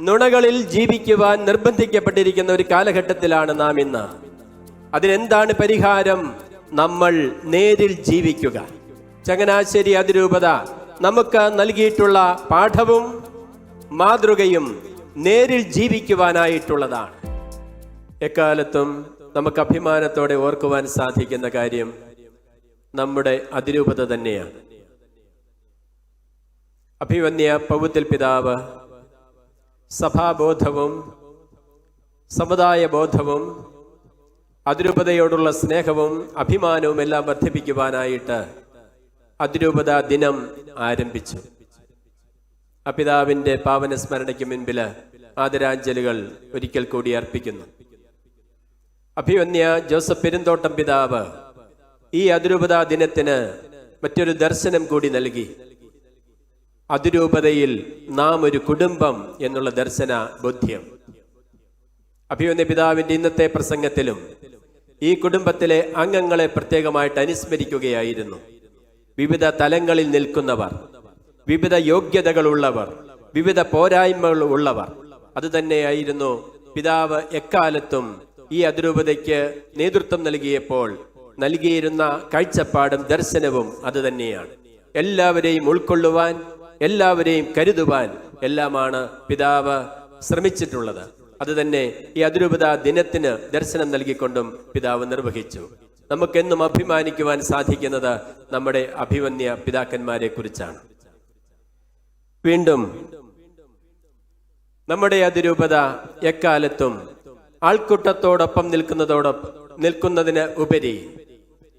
നുണകളിൽ ജീവിക്കുവാൻ നിർബന്ധിക്കപ്പെട്ടിരിക്കുന്ന ഒരു കാലഘട്ടത്തിലാണ് നാം ഇന്ന്. അതിനെന്താണ് പരിഹാരം? നമ്മൾ നേരിൽ ജീവിക്കുക. ചങ്ങനാശ്ശേരി അതിരൂപത നമുക്ക് നൽകിയിട്ടുള്ള പാഠവും മാതൃകയും നേരിൽ ജീവിക്കുവാനായിട്ടുള്ളതാണ്. എക്കാലത്തും നമുക്ക് അഭിമാനത്തോടെ ഓർക്കുവാൻ സാധിക്കുന്ന കാര്യം നമ്മുടെ അതിരൂപത തന്നെയാണ്. അഭിവന്യ പൗത്തിൽ പിതാവ് സഭാബോധവും സമുദായ ബോധവും അതിരൂപതയോടുള്ള സ്നേഹവും അഭിമാനവും എല്ലാം വർദ്ധിപ്പിക്കുവാനായിട്ട് അതിരൂപത ദിനം ആരംഭിച്ചു. അപിതാവിന്റെ പിതാവിന്റെ പാവന സ്മരണയ്ക്ക് മുൻപിൽ ആദരാഞ്ജലികൾ ഒരിക്കൽ കൂടി അർപ്പിക്കുന്നു. അഭിവന്യ ജോസഫ് പെരുന്തോട്ടം പിതാവ് ഈ അതിരൂപതാ ദിനത്തിന് മറ്റൊരു ദർശനം കൂടി നൽകി. അതിരൂപതയിൽ നാം ഒരു കുടുംബം എന്നുള്ള ദർശന ബോധ്യം. അഭിമന്യ പിതാവിന്റെ ഇന്നത്തെ പ്രസംഗത്തിലും ഈ കുടുംബത്തിലെ അംഗങ്ങളെ പ്രത്യേകമായിട്ട് അനുസ്മരിക്കുകയായിരുന്നു. വിവിധ തലങ്ങളിൽ നിൽക്കുന്നവർ വിവിധ യോഗ്യതകളുള്ളവർ വിവിധ പോരായ്മകൾ ഉള്ളവർ. അത് തന്നെയായിരുന്നു പിതാവ് എക്കാലത്തും ഈ അതിരൂപതയ്ക്ക് നേതൃത്വം നൽകിയപ്പോൾ നൽകിയിരുന്ന കാഴ്ചപ്പാടും ദർശനവും അതുതന്നെയാണ് എല്ലാവരെയും ഉൾക്കൊള്ളുവാൻ എല്ലാവരെയും കരുതുവാൻ എല്ലാമാണ് പിതാവ് ശ്രമിച്ചിട്ടുള്ളത്. അതുതന്നെ ഈ അതിരൂപത ദിനത്തിന് ദർശനം നൽകിക്കൊണ്ടും പിതാവ് നിർവഹിച്ചു. നമുക്കെന്നും അഭിമാനിക്കുവാൻ സാധിക്കുന്നത് നമ്മുടെ അഭിവന്യ പിതാക്കന്മാരെ കുറിച്ചാണ്. വീണ്ടും നമ്മുടെ അതിരൂപത എക്കാലത്തും ആൾക്കൂട്ടത്തോടൊപ്പം നിൽക്കുന്നതോടൊപ്പം നിൽക്കുന്നതിന് ഉപരി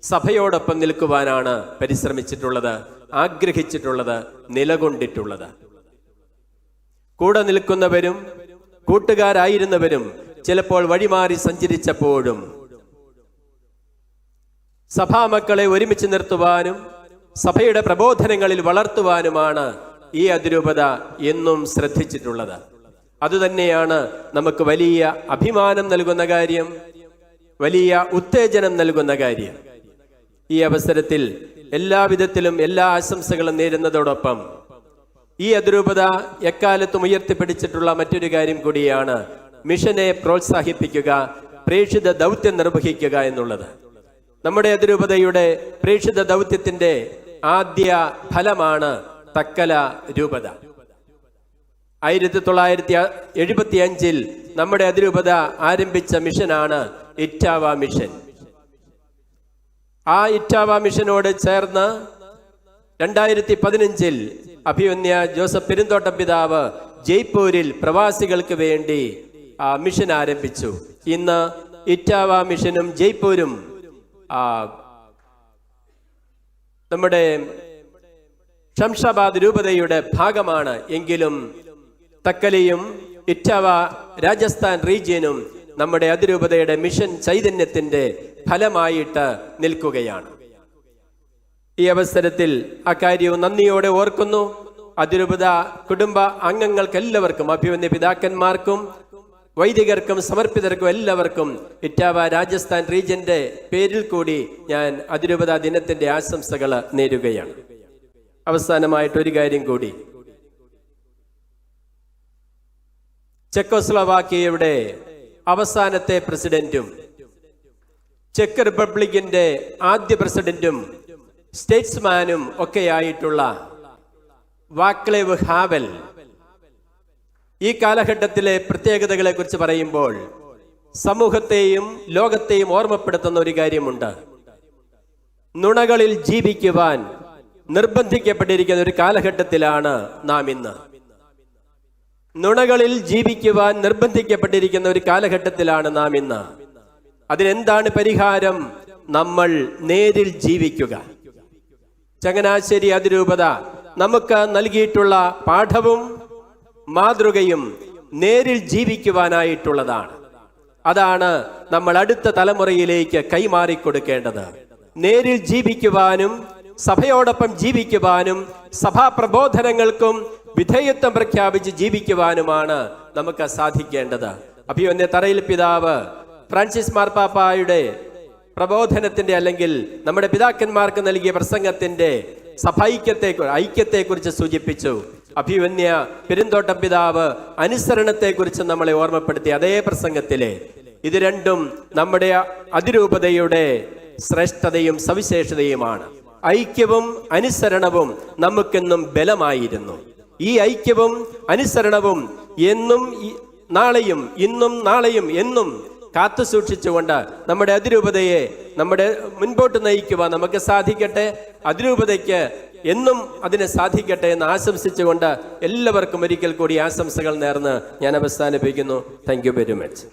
സഭയോടൊപ്പം നിൽക്കുവാനാണ് പരിശ്രമിച്ചിട്ടുള്ളത്. ആഗ്രഹിച്ചിട്ടുള്ളത് നിലകൊണ്ടിട്ടുള്ളത്. കൂടെ നിൽക്കുന്നവരും കൂട്ടുകാരായിരുന്നവരും ചിലപ്പോൾ വഴിമാറി സഞ്ചരിച്ചപ്പോഴും സഭാമക്കളെ ഒരുമിച്ച് നിർത്തുവാനും സഭയുടെ പ്രബോധനങ്ങളിൽ വളർത്തുവാനുമാണ് ഈ അതിരൂപത എന്നും ശ്രദ്ധിച്ചിട്ടുള്ളത്. അതുതന്നെയാണ് നമുക്ക് വലിയ അഭിമാനം നൽകുന്ന കാര്യം വലിയ ഉത്തേജനം നൽകുന്ന കാര്യം. ഈ അവസരത്തിൽ എല്ലാവിധത്തിലും എല്ലാ ആശംസകളും നേരുന്നതോടൊപ്പം ഈ അതിരൂപത എക്കാലത്തും ഉയർത്തിപ്പിടിച്ചിട്ടുള്ള മറ്റൊരു കാര്യം കൂടിയാണ് മിഷനെ പ്രോത്സാഹിപ്പിക്കുക പ്രേക്ഷിത ദൗത്യം നിർവഹിക്കുക എന്നുള്ളത്. നമ്മുടെ അതിരൂപതയുടെ പ്രേക്ഷിത ദൗത്യത്തിന്റെ ആദ്യ ഫലമാണ് തക്കല രൂപത. ആയിരത്തി തൊള്ളായിരത്തി എഴുപത്തി അഞ്ചിൽ നമ്മുടെ അതിരൂപത ആരംഭിച്ച മിഷനാണ് ഇറ്റാവ മിഷൻ. ആ ഇറ്റാവ മിഷനോട് ചേർന്ന് രണ്ടായിരത്തി പതിനഞ്ചിൽ അഭിമന്യ ജോസഫ് പെരുന്തോട്ടം പിതാവ് ജയ്പൂരിൽ പ്രവാസികൾക്ക് വേണ്ടി ആ മിഷൻ ആരംഭിച്ചു. ഇന്ന് ഇറ്റാവ മിഷനും ജയ്പൂരും നമ്മുടെ ഷംഷാബാദ് രൂപതയുടെ ഭാഗമാണ്. എങ്കിലും തക്കലിയും ഇറ്റാവ രാജസ്ഥാൻ റീജിയനും നമ്മുടെ അതിരൂപതയുടെ മിഷൻ ചൈതന്യത്തിന്റെ ഫലമായിട്ട് നിൽക്കുകയാണ്. ഈ അവസരത്തിൽ അക്കാര്യവും നന്ദിയോടെ ഓർക്കുന്നു. അതിരൂപത കുടുംബ അംഗങ്ങൾക്ക് എല്ലാവർക്കും അഭിമന്യ പിതാക്കന്മാർക്കും വൈദികർക്കും സമർപ്പിതർക്കും എല്ലാവർക്കും ഇറ്റാവ രാജസ്ഥാൻ റീജിയന്റെ പേരിൽ കൂടി ഞാൻ അതിരൂപത ദിനത്തിന്റെ ആശംസകൾ നേരുകയാണ്. അവസാനമായിട്ട് ഒരു കാര്യം കൂടി. ചെക്കോസ്ലോവാക്കിയയുടെ അവസാനത്തെ പ്രസിഡന്റും ചെക്ക് റിപ്പബ്ലിക്കിന്റെ ആദ്യ പ്രസിഡന്റും സ്റ്റേറ്റ്സ്മാനും ഒക്കെയായിട്ടുള്ള വാക്ലേവ് ഹാവൽ ഈ കാലഘട്ടത്തിലെ പ്രത്യേകതകളെ കുറിച്ച് പറയുമ്പോൾ സമൂഹത്തെയും ലോകത്തെയും ഓർമ്മപ്പെടുത്തുന്ന ഒരു കാര്യമുണ്ട്. നുണകളിൽ ജീവിക്കുവാൻ നിർബന്ധിക്കപ്പെട്ടിരിക്കുന്ന ഒരു കാലഘട്ടത്തിലാണ് നാം ഇന്ന്. നുണകളിൽ ജീവിക്കുവാൻ നിർബന്ധിക്കപ്പെട്ടിരിക്കുന്ന ഒരു കാലഘട്ടത്തിലാണ് നാം ഇന്ന്. അതിനെന്താണ് പരിഹാരം? നമ്മൾ നേരിൽ ജീവിക്കുക. ചങ്ങനാശ്ശേരി അതിരൂപത നമുക്ക് നൽകിയിട്ടുള്ള പാഠവും മാതൃകയും നേരിൽ ജീവിക്കുവാനായിട്ടുള്ളതാണ്. അതാണ് നമ്മൾ അടുത്ത തലമുറയിലേക്ക് കൈമാറിക്കൊടുക്കേണ്ടത്. നേരിൽ ജീവിക്കുവാനും സഭയോടൊപ്പം ജീവിക്കുവാനും സഭാ പ്രബോധനങ്ങൾക്കും വിധേയത്വം പ്രഖ്യാപിച്ച് ജീവിക്കുവാനുമാണ് നമുക്ക് സാധിക്കേണ്ടത്. അഭിയോന്യ തറയിൽ പിതാവ് ഫ്രാൻസിസ് മാർപ്പാപ്പായുടെ പ്രബോധനത്തിന്റെ അല്ലെങ്കിൽ നമ്മുടെ പിതാക്കന്മാർക്ക് നൽകിയ പ്രസംഗത്തിന്റെ സഭൈക്യത്തെ ഐക്യത്തെക്കുറിച്ച് സൂചിപ്പിച്ചു. അഭിവന്യ പെരുന്തോട്ടം പിതാവ് അനുസരണത്തെക്കുറിച്ച് നമ്മളെ ഓർമ്മപ്പെടുത്തി അതേ പ്രസംഗത്തിലെ. ഇത് രണ്ടും നമ്മുടെ അതിരൂപതയുടെ ശ്രേഷ്ഠതയും സവിശേഷതയുമാണ്. ഐക്യവും അനുസരണവും നമുക്കെന്നും ബലമായിരുന്നു. ഈ ഐക്യവും അനുസരണവും എന്നും നാളെയും ഇന്നും നാളെയും എന്നും കാത്തു സൂക്ഷിച്ചുകൊണ്ട് നമ്മുടെ അതിരൂപതയെ നമ്മുടെ മുൻപോട്ട് നയിക്കുവാൻ നമുക്ക് സാധിക്കട്ടെ. അതിരൂപതയ്ക്ക് എന്നും അതിനെ സാധിക്കട്ടെ എന്ന് ആശംസിച്ചുകൊണ്ട് എല്ലാവർക്കും ഒരിക്കൽ കൂടി ആശംസകൾ നേർന്ന് ഞാൻ അവസാനിപ്പിക്കുന്നു. Thank you very much